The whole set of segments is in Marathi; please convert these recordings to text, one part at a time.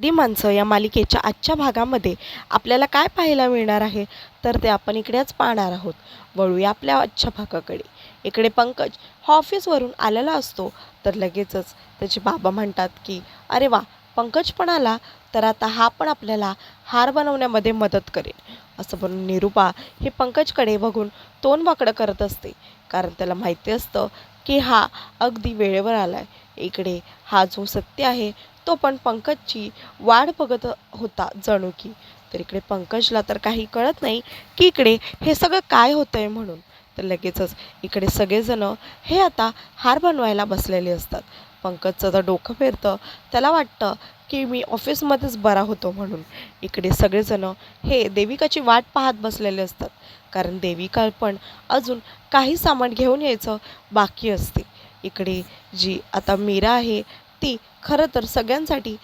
डी माणसं या मालिकेच्या आजच्या भागामध्ये आपल्याला काय पाहायला मिळणार आहे? तर ते आपण इकडेच पाहणार आहोत. वळूया आपल्या आजच्या भागाकडे. इकडे पंकज हा ऑफिसवरून आलेला असतो तर लगेचच त्याचे बाबा म्हणतात की अरे वा पंकज पण आला तर आता हा पण आपल्याला हार बनवण्यामध्ये मदत करेल. असं म्हणून निरूपा हे पंकजकडे बघून तोंड वाकडं करत असते. कारण त्याला माहिती असतं की हा अगदी वेळेवर आला आहे इकडे हा जो सत्य आहे तो पण पंकजची वाट बघत होता जणू की तर इकडे पंकजला तर काही कळत नाही की इकडे हे सगळं काय होतं आहे म्हणून. तर लगेचच इकडे सगळेजणं हे आता हार बनवायला बसलेले असतात. पंकजचं तर डोकं फिरतं. त्याला वाटतं की मी ऑफिसमध्येच बरा होतो म्हणून. इकडे सगळेजणं हे देविकाची वाट पाहत बसलेले असतात. कारण देविका पण अजून काही सामान घेऊन यायचं बाकी असते. इकडे जी आता मीरा आहे ती खरं तर सगळ्यांसाठी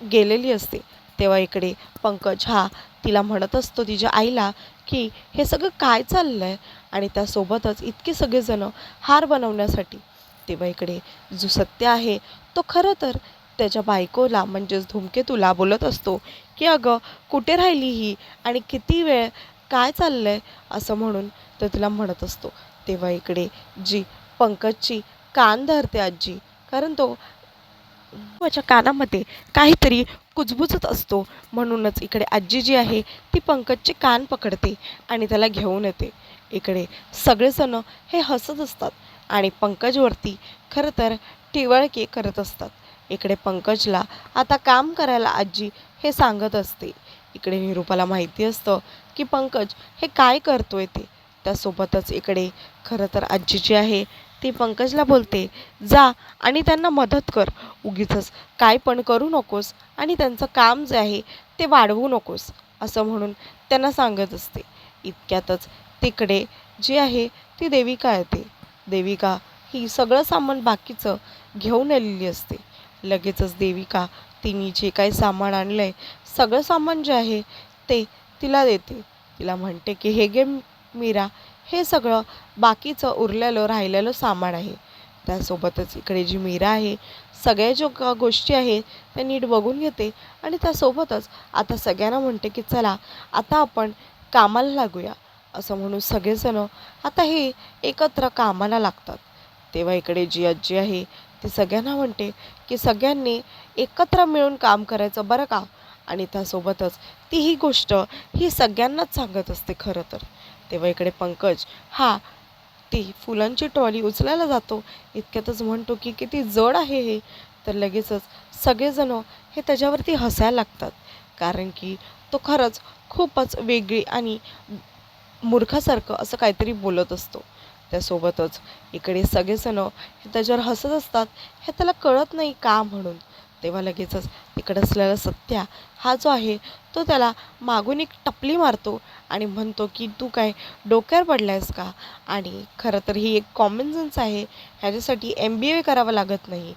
गेलेली असते. तेव्हा इकडे पंकज हा तिला म्हणत असतो तिच्या आईला की हे सगळं काय चाललं आहे आणि त्यासोबतच इतके सगळेजणं हार बनवण्यासाठी. तेव्हा इकडे जो सत्य आहे तो खरं तर त्याच्या बायकोला म्हणजेच धूमकेतूला बोलत असतो की अगं कुठे राहिली ही? आणि किती वेळ? काय चाललं आहे असं म्हणून तो तिला म्हणत असतो. तेव्हा इकडे जी पंकजची कान धरते आजी कारण तो माझ्या कानामध्ये काहीतरी कुजबुजत असतो. म्हणूनच इकडे आजी जी आहे ती पंकजचे कान पकडते आणि त्याला घेऊन येते. इकडे सगळेजण हे हसत असतात आणि पंकजवरती खरं तर टिवळके करत असतात. इकडे पंकजला आता काम करायला आजी हे सांगत असते. इकडे निरूपाला माहिती असतं की पंकज हे काय करतोय ते. त्यासोबतच इकडे खरं तर आजी जी आहे ती पंकजला बोलते जा आणि त्यांना मदत कर. उगीचच काय पण करू नकोस आणि त्यांचं काम जे आहे ते वाढवू नकोस असं म्हणून त्यांना सांगत असते. इतक्यातच तिकडे जी आहे ती देविका येते. देविका ही सगळं सामान बाकीचं घेऊन आलेली असते. लगेचच देविका तिने जे काही सामान आणलं आहे सगळं सामान जे आहे ते तिला देते. तिला म्हणते की हे गे मीरा हे सगळं बाकीचं उरलेलं राहिलेलं सामान आहे. त्यासोबतच इकडे जी मीरा आहे सगळ्या ज्या गोष्टी आहेत त्या नीट बघून घेते आणि त्यासोबतच आता सगळ्यांना म्हणते की चला आता आपण कामाला लागूया. असं म्हणून सगळेजणं आता हे एकत्र कामाला लागतात. तेव्हा इकडे जी आजी आहे ती सगळ्यांना म्हणते की सगळ्यांनी एकत्र मिळून काम करायचं बरं का? आणि त्यासोबतच ती ही गोष्ट ही सगळ्यांनाच सांगत असते खरं तर. तेव्हा इकडे पंकज हा ती फुलांची ट्रॉली उचलायला जातो. इतक्यातच म्हणतो की किती जड आहे हे. तर लगेचच सगळेजण हे त्याच्यावरती हसायला लागतात. कारण की तो खरंच खूपच वेगळी आणि मूर्खासारखं असं काहीतरी बोलत असतो. त्यासोबतच इकडे सगळेजणं हे त्याच्यावर हसत असतात. हे त्याला कळत नाही का म्हणून. तेव्हा लगेचच तिकडे असलेला सत्या हा जो आहे तो त्याला मागून एक टपली मारतो आणि म्हणतो की तू काय डोक्यावर पडला आहेस का? आणि खरं तर ही एक कॉमन सेन्स आहे. ह्याच्यासाठी एम बी ए करावं लागत नाही.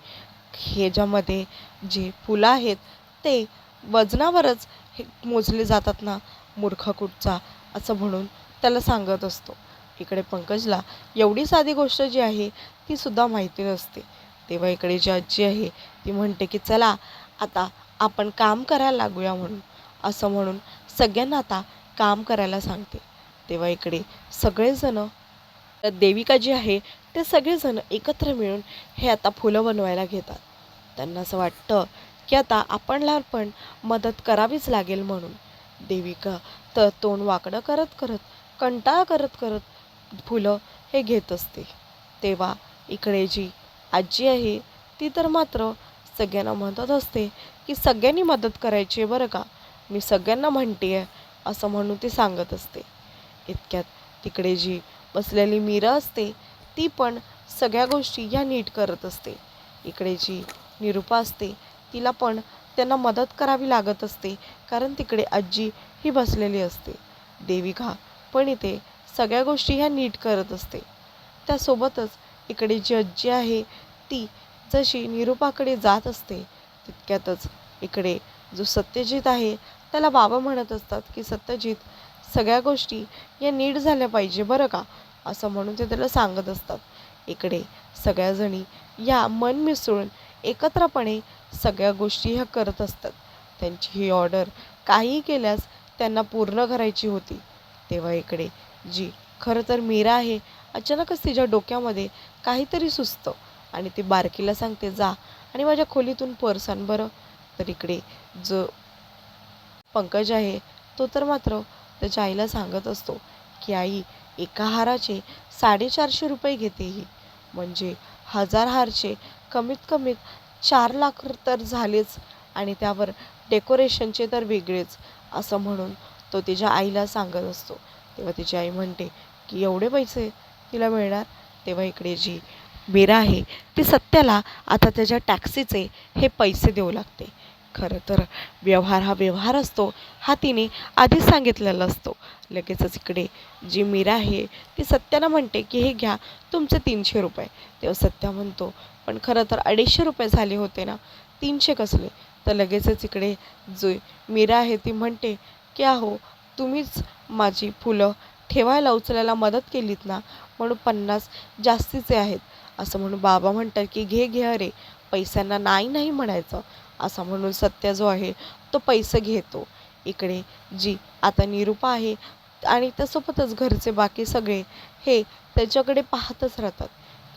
ह्याच्यामध्ये जे फुलं आहेत ते वजनावरच हे मोजले जातात ना मूर्ख कुठचा असं म्हणून त्याला सांगत असतो. इकडे पंकजला एवढी साधी गोष्ट जी आहे ती सुद्धा माहिती नसते. तेव्हा इकडे जी आजी आहे ती म्हणते की चला आता आपण काम करायला लागूया म्हणून. असं म्हणून सगळ्यांना आता काम करायला सांगते. तेव्हा इकडे सगळेजणं देविका जी आहे ते सगळेजण एकत्र मिळून हे आता फुलं बनवायला घेतात. त्यांना असं वाटतं की आता आपणला पण मदत करावीच लागेल म्हणून. देविका तर तोंड वाकडं करत करत कंटाळा करत करत फुलं हे घेत असते. तेव्हा इकडे जी आजी आहे ती तर मात्र सगळ्यांना म्हणत असते की सगळ्यांनी मदत करायची आहे बरं का? मी सगळ्यांना म्हणते आहे असं म्हणून ती सांगत असते. इतक्यात तिकडे जी बसलेली मीरा असते ती पण सगळ्या गोष्टी या नीट करत असते. इकडे जी निरूपा असते तिला पण त्यांना मदत करावी लागत असते कारण तिकडे आजी ही बसलेली असते. देविका पण इथे सगळ्या गोष्टी ह्या नीट करत असते. त्यासोबतच इकडे जी आजी आहे ती जशी निरूपाकडे जात असते तितक्यातच इकडे जो सत्यजित आहे त्याला बाबा म्हणत असतात की सत्यजित सगळ्या गोष्टी या नीट झाल्या पाहिजे बरं का? असं म्हणून ते त्याला सांगत असतात. इकडे सगळ्याजणी या मन मिसळून एकत्रपणे सगळ्या गोष्टी ह्या करत असतात. त्यांची ही ऑर्डर काही केल्यास त्यांना पूर्ण करायची होती. तेव्हा इकडे जी खरं तर मीरा आहे अचानकच तिच्या डोक्यामध्ये काहीतरी सुचतं आणि ती बारकीला सांगते जा आणि माझ्या खोलीतून पर्सन बरं. तर इकडे जो पंकज आहे तो तर मात्र त्याच्या आईला सांगत असतो की आई एका हाराचे साडेचारशे रुपये घेते ही. म्हणजे हजार हारचे कमीत कमी चार लाख तर झालेच आणि त्यावर डेकोरेशनचे तर वेगळेच असं म्हणून तो तिच्या आईला सांगत असतो. तेव्हा तिची आई म्हणते की एवढे पैसे तिला मिळणार? तेव्हा इकडे जी मीरा आहे ती सत्याला आता त्याच्या टॅक्सीचे हे पैसे देऊ लागते. खरं तर व्यवहार हा व्यवहार असतो. हा तिने आधीच सांगितलेला असतो. लगेचच इकडे जी मीरा आहे ती सत्याला म्हणते की हे घ्या तुमचे तीनशे रुपये. तेव्हा सत्या म्हणतो पण खरं तर अडीचशे रुपये झाले होते ना तीनशे कसले? तर लगेचच इकडे जो मीरा आहे ती म्हणते की अहो तुम्हीच माझी फुलं ठेवायला उचलायला मदत केलीत ना म्हणून पन्नास जास्तीचे आहेत. असं म्हणून बाबा म्हणतात की घे घे अरे. पैशांना नाही नाही म्हणायचं. असं म्हणून सत्य जो आहे तो पैसे घेतो. इकडे जी आता निरूपा आहे आणि त्यासोबतच घरचे बाकी सगळे हे त्याच्याकडे पाहतच राहतात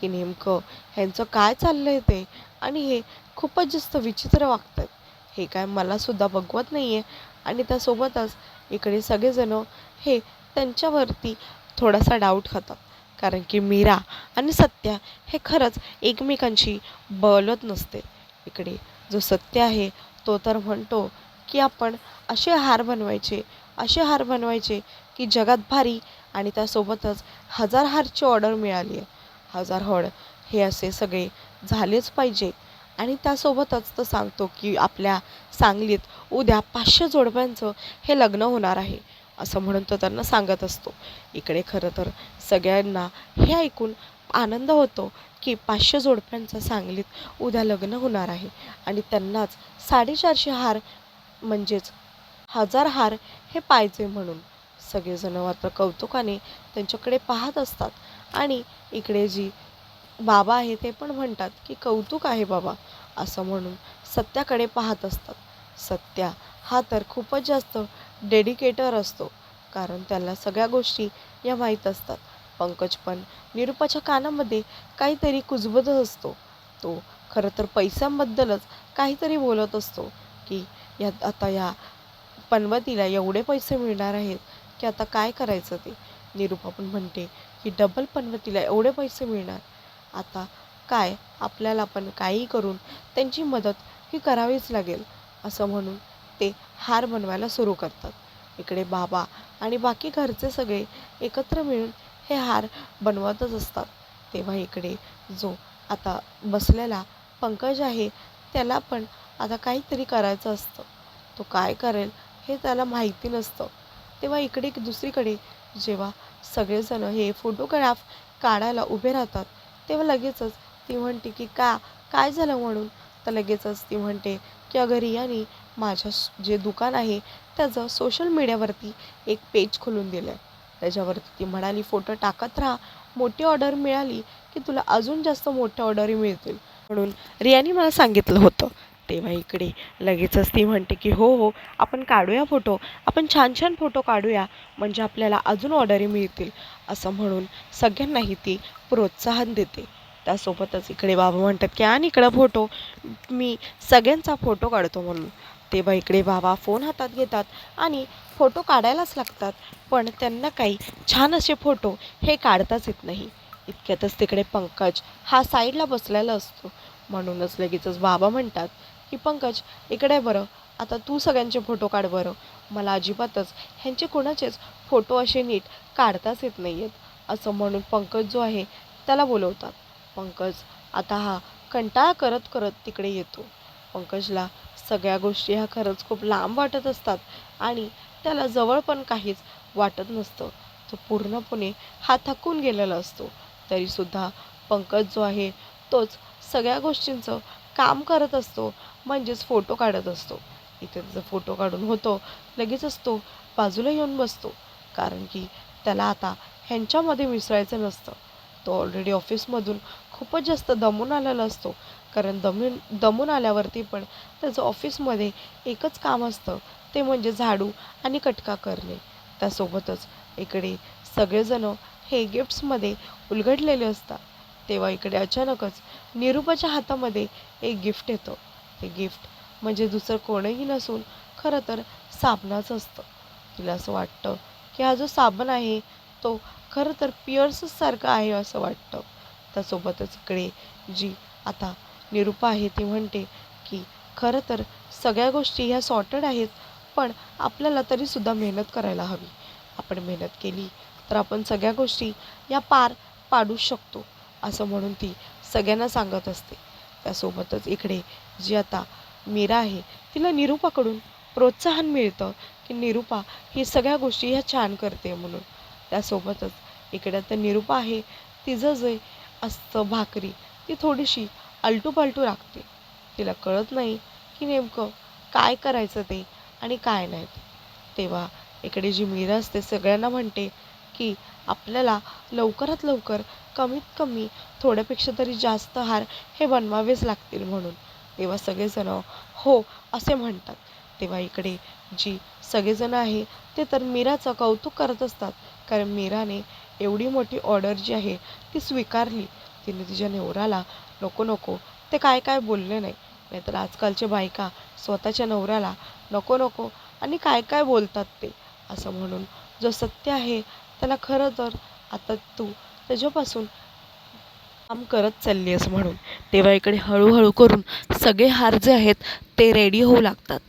की नेमकं ह्यांचं काय चाललं आहे ते आणि हे खूपच जास्त विचित्र वागतात. हे काय मलासुद्धा बघवत नाही आहे आणि त्यासोबतच इकडे सगळेजणं हे त्यांच्यावरती थोडासा डाऊट खातात. कारण की मीरा आणि सत्या हे खरंच एकमेकांशी बोलत नसते. इकडे जो सत्य आहे तो तर म्हणतो की आपण असे हार बनवायचे असे हार बनवायचे की जगात भारी आणि त्यासोबतच हजार हारची ऑर्डर मिळाली आहे. हजार हॉड हे असे सगळे झालेच पाहिजे आणि त्यासोबतच तो सांगतो की आपल्या सांगलीत उद्या पाचशे जोडप्यांचं हे लग्न होणार आहे. असं म्हणून तो त्यांना सांगत असतो. इकडे खरं तर सगळ्यांना हे ऐकून आनंद होतो की पाचशे जोडप्यांचं सांगलीत उद्या लग्न होणार आहे आणि त्यांनाच साडेचारशे हार म्हणजेच हजार हार हे पाहिजे म्हणून सगळेजण मात्र कौतुकाने त्यांच्याकडे पाहत असतात. आणि इकडे जी बाबा आहे ते पण म्हणतात की कौतुक आहे बाबा असं म्हणून सत्याकडे पाहत असतात. सत्या हा तर खूपच जास्त डेडिकेटर असतो. कारण त्याला सगळ्या गोष्टी या माहीत असतात. पंकज पण निरूपाच्या कानामध्ये काहीतरी कुजबुजत असतो. तो खरं तर पैशांबद्दलच काहीतरी बोलत असतो की या आता या पनवतीला एवढे पैसे मिळणार आहेत की आता काय करायचं ते? निरूपा पण म्हणते की डबल पनवतीला एवढे पैसे मिळणार. आता काय? आपल्याला पण काही करून त्यांची मदत ही करावीच लागेल. असं म्हणून ते हार बनवायला सुरू करतात. इकडे बाबा आणि बाकी घरचे सगळे एकत्र मिळून हे हार बनवतच असतात. तेव्हा इकडे जो आता बसलेला पंकज आहे त्याला पण आता काहीतरी करायचं असतं. तो काय करेल हे त्याला माहिती नसतं. तेव्हा इकडे दुसरीकडे जेव्हा सगळेजण हे फोटोग्राफ काढायला उभे राहतात तेव्हा लगेचच ती म्हणते की का? काय झालं म्हणून? तर लगेचच ती म्हणते की अगर रियानी माझ्या जे दुकान आहे त्याचं सोशल मीडियावरती एक पेज खोलून दिलं आहे त्याच्यावरती ती म्हणाली फोटो टाकत राहा. मोठी ऑर्डर मिळाली की तुला अजून जास्त मोठ्या ऑर्डरी मिळतील. म्हणून रियानी मला सांगितलं होतं. तेव्हा इकडे लगेचच ती म्हणते की हो हो आपण काढूया फोटो आपण छान छान फोटो काढूया. म्हणजे आपल्याला अजून ऑर्डरी मिळतील. असं म्हणून सगळ्यांनाही ती प्रोत्साहन देते. त्यासोबतच इकडे बाबा म्हणतात की आणि इकडं फोटो मी सगळ्यांचा फोटो काढतो म्हणून. तेव्हा इकडे बाबा फोन हातात घेतात आणि फोटो काढायलाच लागतात. पण त्यांना काही छान असे फोटो हे काढताच येत नाही. इतक्यातच तिकडे पंकज हा साईडला बसलेला असतो. म्हणूनच लगेचच बाबा म्हणतात की पंकज इकडे बरं. आता तू सगळ्यांचे फोटो काढ बरं. मला अजिबातच ह्यांचे कोणाचेच फोटो असे नीट काढताच येत नाही आहेत असं म्हणून पंकज जो आहे त्याला बोलवतात. पंकज आता हा कंटाळा करत करत तिकडे येतो. पंकजला सगळ्या गोष्टी ह्या खरंच खूप लांब वाटत असतात आणि त्याला जवळ पण काहीच वाटत नसतं. तो पूर्णपणे हा थकून गेलेला असतो. तरीसुद्धा पंकज जो आहे तोच सगळ्या गोष्टींचं काम करत असतो म्हणजेच फोटो काढत असतो. इथे त्याचा फोटो काढून होतो लगेच असतो बाजूला येऊन बसतो. कारण की त्याला आता ह्यांच्यामध्ये मिसळायचं नसतं. तो ऑलरेडी ऑफिसमधून खूपच जास्त दमून आलेला असतो. कारण दमून दमून आल्यावरती पण त्याचं ऑफिसमध्ये एकच काम असतं. ते म्हणजे झाडू आणि कटका करणे. त्यासोबतच इकडे सगळेजणं हे गिफ्ट्समध्ये उलगडलेले असतात. तेव्हा इकडे अचानकच निरूपाच्या हातामध्ये एक गिफ्ट येतं. ते गिफ्ट म्हणजे दुसरं कोणीही नसून खरं तर साबणाचं असतं. तिला असं वाटतं की हा जो साबण आहे तो खरं तर पिअर्सच सारखा आहे असं वाटतं. त्यासोबतच इकडे जी आता निरूपा आहे ती म्हणते की खरं तर सगळ्या गोष्टी ह्या सॉर्टेड आहेत पण आपल्याला तरीसुद्धा मेहनत करायला हवी. आपण मेहनत केली तर आपण सगळ्या गोष्टी या पार पाडू शकतो असं म्हणून ती सगळ्यांना सांगत असते. त्यासोबतच इकडे जी आता मीरा आहे तिला निरूपाकडून प्रोत्साहन मिळतं की निरूपा ही सगळ्या गोष्टी ह्या छान करते म्हणून. त्यासोबतच इकडे आता निरूपा आहे तिचं जे असतं भाकरी ती थोडीशी आलटूपालटू राखते. तिला कळत नाही की नेमकं काय करायचं ते आणि काय नाही ते तेव्हा इकडे जी मीरा असते सगळ्यांना म्हणते की आपल्याला लवकरात लवकर कमीत कमी थोड्यापेक्षा तरी जास्त हार हे बनवावेच लागतील म्हणून. तेव्हा सगळेजणं हो असे म्हणतात. तेव्हा इकडे जी सगळेजण आहे ते तर मीराचं कौतुक करत असतात. कारण मीराने एवढी मोठी ऑर्डर जी आहे ती स्वीकारली. तिने तिच्या नवऱ्याला नको नको ते काय काय बोलले नाही. नाहीतर आजकालच्या बायका स्वतःच्या नवऱ्याला नको नको आणि काय काय बोलतात ते? असं म्हणून जो सत्य आहे त्याला खरं तर आता तू त्याच्यापासून काम करत चालली आहेस म्हणून. तेव्हा इकडे हळूहळू करून सगळे हार जे आहेत ते रेडी होऊ लागतात.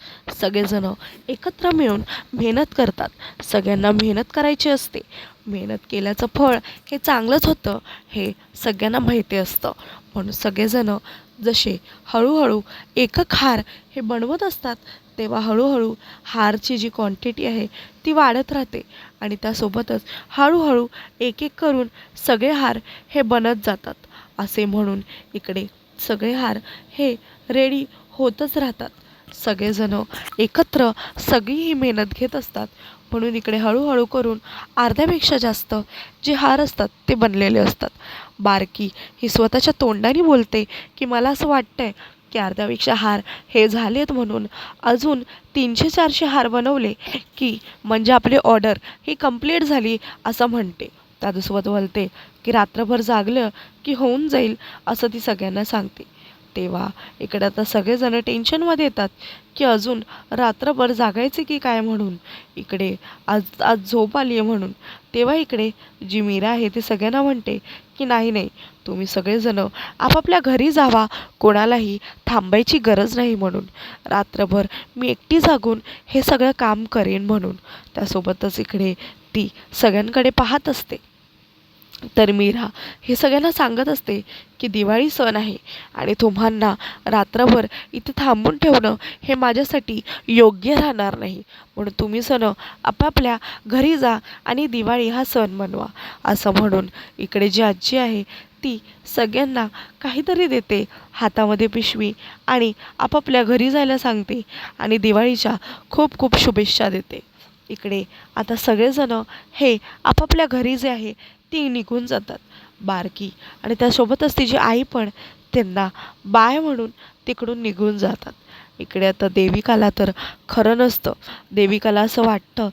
सगळेजणं एकत्र मिळून मेहनत करतात. सगळ्यांना मेहनत करायची असते. मेहनत केल्याचं फळ हे चांगलंच होतं हे सगळ्यांना माहिती असतं. म्हणून सगळेजणं जसे हळूहळू एकक हार हे बनवत असतात तेव्हा हळूहळू हारची जी क्वांटिटी आहे ती वाढत राहते. आणि त्यासोबतच हळूहळू एक एक करून सगळे हार हे बनत जातात. असे म्हणून इकडे सगळे हार हे रेडी होतच राहतात. सगळेजणं एकत्र सगळी ही मेहनत घेत असतात. म्हणून इकडे हळूहळू करून अर्ध्यापेक्षा जास्त जे हार असतात ते बनलेले असतात. बारकी ही स्वतःच्या तोंडाने बोलते की मला असं वाटतंय की अर्ध्यापेक्षा हार हे झालेत म्हणून अजून तीनशे चारशे हार बनवले की म्हणजे आपली ऑर्डर ही कंप्लीट झाली असं म्हणते. दादूसोबत बोलते की रात्रभर जागलं की होऊन जाईल असं ती सगळ्यांना सांगते. तेव्हा इकडे आता सगळेजण टेन्शनमध्ये येतात की अजून रात्रभर जागायचे की काय म्हणून? इकडे आज आज झोप आली आहे म्हणून. तेव्हा इकडे जी मीरा आहे ती सगळ्यांना म्हणते की नाही नाही तुम्ही सगळेजणं आपापल्या घरी जावा. कोणालाही थांबायची गरज नाही म्हणून. रात्रभर मी एकटी जागून हे सगळं काम करेन म्हणून. त्यासोबतच इकडे ती सगळ्यांकडे पाहत असते. तर मी राहा. हे सगळ्यांना सांगत असते की दिवाळी सण आहे आणि तुम्हाला रात्रभर इथे थांबून ठेवणं हे माझ्यासाठी योग्य राहणार नाही. म्हणून तुम्ही सण आपापल्या घरी जा आणि दिवाळी हा सण मनवा. असं म्हणून इकडे जी आजी आहे ती सगळ्यांना काहीतरी देते. हातामध्ये पिशवी आणि आपापल्या घरी जायला सांगते आणि दिवाळीच्या खूप खूप शुभेच्छा देते. इकडे. आता सगळेजणं हे आपापल्या घरी जे आहे ती निघून जातात. बारकी. आणि त्यासोबतच तिची आई पण त्यांना बाय म्हणून तिकडून निघून जातात. इकडे आता देविकाला तर खरं नसतं. देविकाला असं वाटतं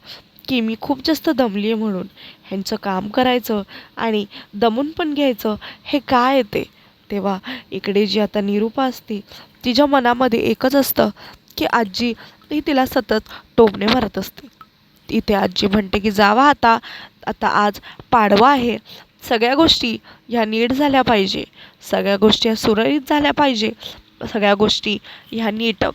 की मी खूप जास्त दमली आहे म्हणून. ह्यांचं काम करायचं आणि दमून पण घ्यायचं हे काय येते तेव्हा इकडे जी आता निरूपा असते तिच्या मनामध्ये एकच असतं की आजी ही तिला सतत टोमणे मारत असते. इथे आजी म्हणते की जावा आता आता आज पाडवा आहे. सगळ्या गोष्टी ह्या नीट झाल्या पाहिजे. सगळ्या गोष्टी ह्या सुरळीत झाल्या पाहिजे. सगळ्या गोष्टी ह्या नीट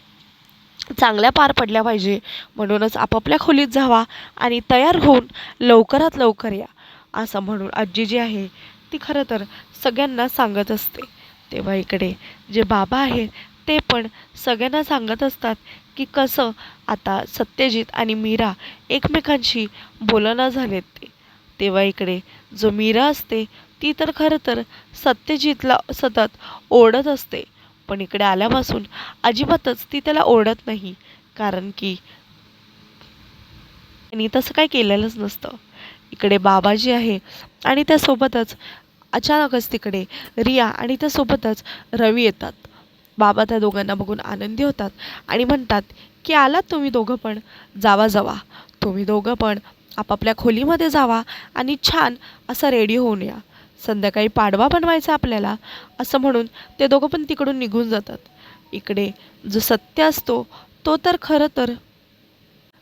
चांगल्या पार पडल्या पाहिजे. म्हणूनच आपापल्या खोलीत जावा आणि तयार होऊन लवकरात लवकर या. असं म्हणून आजी जी आहे ती खरं तर सगळ्यांना सांगत असते. तेव्हा इकडे जे बाबा आहेत ते पण सगळ्यांना सांगत असतात की कसं आता सत्यजित आणि मीरा एकमेकांशी बोलणं झालेत. ते तेव्हा इकडे जो मीरा असते ती तर खरं तर सत्यजितला सतत ओढत असते. पण इकडे आल्यापासून अजिबातच ती त्याला ओढत नाही. कारण की त्यांनी तसं काही केलेलंच नसतं. इकडे बाबाजी आहे आणि त्यासोबतच अचानकच तिकडे रिया आणि त्यासोबतच रवी येतात. बाबा त्या दोघांना बघून आनंदी होतात आणि म्हणतात की आलात तुम्ही दोघं पण जावा जावा. तुम्ही दोघं पण आपापल्या खोलीमध्ये जावा आणि छान असं रेडी होऊन या. संध्याकाळी पाडवा बनवायचा आपल्याला. असं म्हणून ते दोघं पण तिकडून निघून जातात. इकडे जो सत्य असतो तो तर खरं तर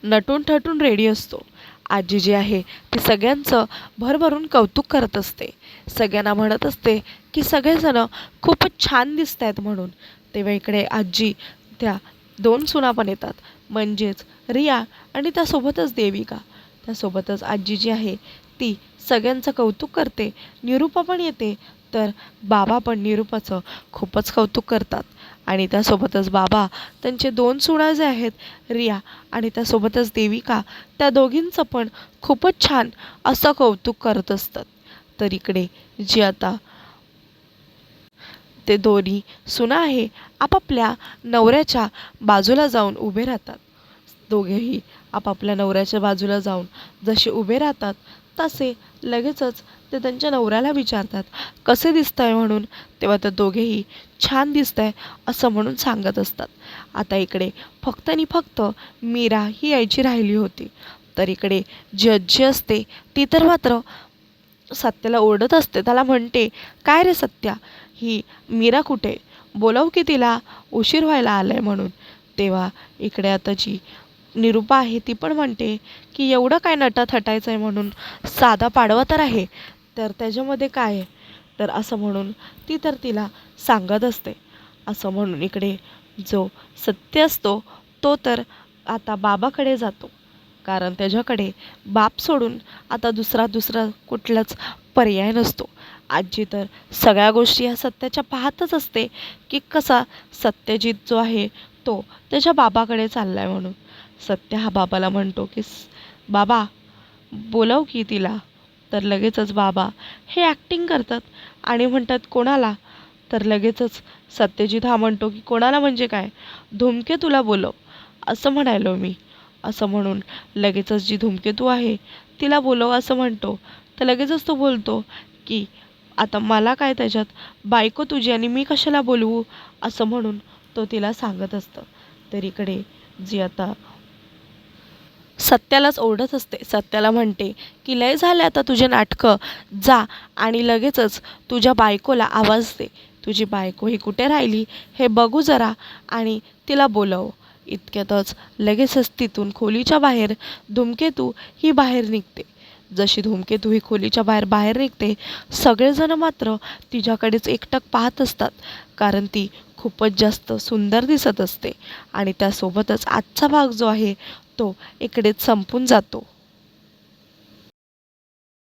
नटून ठटून रेडी असतो. आजी जी आहे ती सगळ्यांचं भरभरून कौतुक करत असते. सगळ्यांना म्हणत असते की सगळेजणं खूपच छान दिसत आहेत म्हणून. तेव्हा इकडे आजी त्या दोन सुना पण येतात. म्हणजेच रिया आणि त्यासोबतच देविका. त्यासोबतच आजी जी आहे ती सगळ्यांचं कौतुक करते. निरूपा पण येते. तर बाबा पण निरूपाचं खूपच कौतुक करतात. आणि त्यासोबतच बाबा त्यांचे दोन सुना जे आहेत रिया आणि त्यासोबतच देविका त्या दोघींचं पण खूपच छान असं कौतुक करत असतात. तर इकडे जी आता ते दोन्ही सुना आहे आपापल्या नवऱ्याच्या बाजूला जाऊन उभे राहतात. दोघेही आपापल्या नवऱ्याच्या बाजूला जाऊन जसे उभे राहतात तसे लगेचच ते त्यांच्या नवऱ्याला विचारतात कसे दिसत आहे म्हणून. तेव्हा ते दोघेही छान दिसत आहे असं म्हणून सांगत असतात. आता इकडे फक्त आणि फक्त मीरा ही यायची राहिली होती. तर इकडे जी असते ती तर मात्र सत्याला ओरडत असते. त्याला म्हणते काय रे सत्या? ही मीरा कुठे? बोलावू की तिला? उशीर व्हायला आला आहे म्हणून. तेव्हा इकडे आता जी निरूपा आहे ती पण म्हणते की एवढं काय नटाथटायचं आहे म्हणून साधा पाडवा तर आहे तर त्याच्यामध्ये काय आहे? तर असं म्हणून ती तर तिला सांगत असते. असं म्हणून इकडे जो सत्य असतो तो तर आता बाबाकडे जातो. कारण त्याच्याकडे बाप सोडून आता दुसरा दुसरा कुठलाच पर्याय नसतो. आजी तर सगळ्या गोष्टी ह्या सत्याच्या पाहतच असते की कसा सत्यजित जो आहे तो त्याच्या बाबाकडे चालला आहे म्हणून. सत्य हा बाबाला म्हणतो की बाबा बोलव की तिला. तर लगेचच बाबा हे ॲक्टिंग करतात आणि म्हणतात कोणाला? तर लगेचच सत्यजित हा म्हणतो की कोणाला म्हणजे काय? धुमके तुला बोलव. असं म्हणायलो मी. असं म्हणून लगेचच जी धूमकेतू आहे तिला बोलव असं म्हणतो. तर लगेचच तो बोलतो की आता मला काय त्याच्यात? बायको तुझी आणि मी कशाला बोलवू? असं म्हणून तो तिला सांगत असतं. तर इकडे जी आता सत्यालाच ओरडत असते. सत्याला म्हणते की लय झाले आता तुझे नाटकं. जा आणि लगेचच तुझ्या बायकोला आवाज दे. तुझी बायको ही कुठे राहिली? हे बघू जरा आणि तिला बोलव. इतक्यातच लगेचच तिथून खोलीच्या बाहेर धूमकेतू ही बाहेर निघते. जशी धूमकेतू ही खोलीच्या बाहेर बाहेर निघते सगळेजण मात्र तिच्याकडेच एकटक पाहत असतात कारण ती खूपच जास्त सुंदर दिसत असते आणि त्यासोबतच आजचा भाग जो आहे तो इकडेच संपून जातो.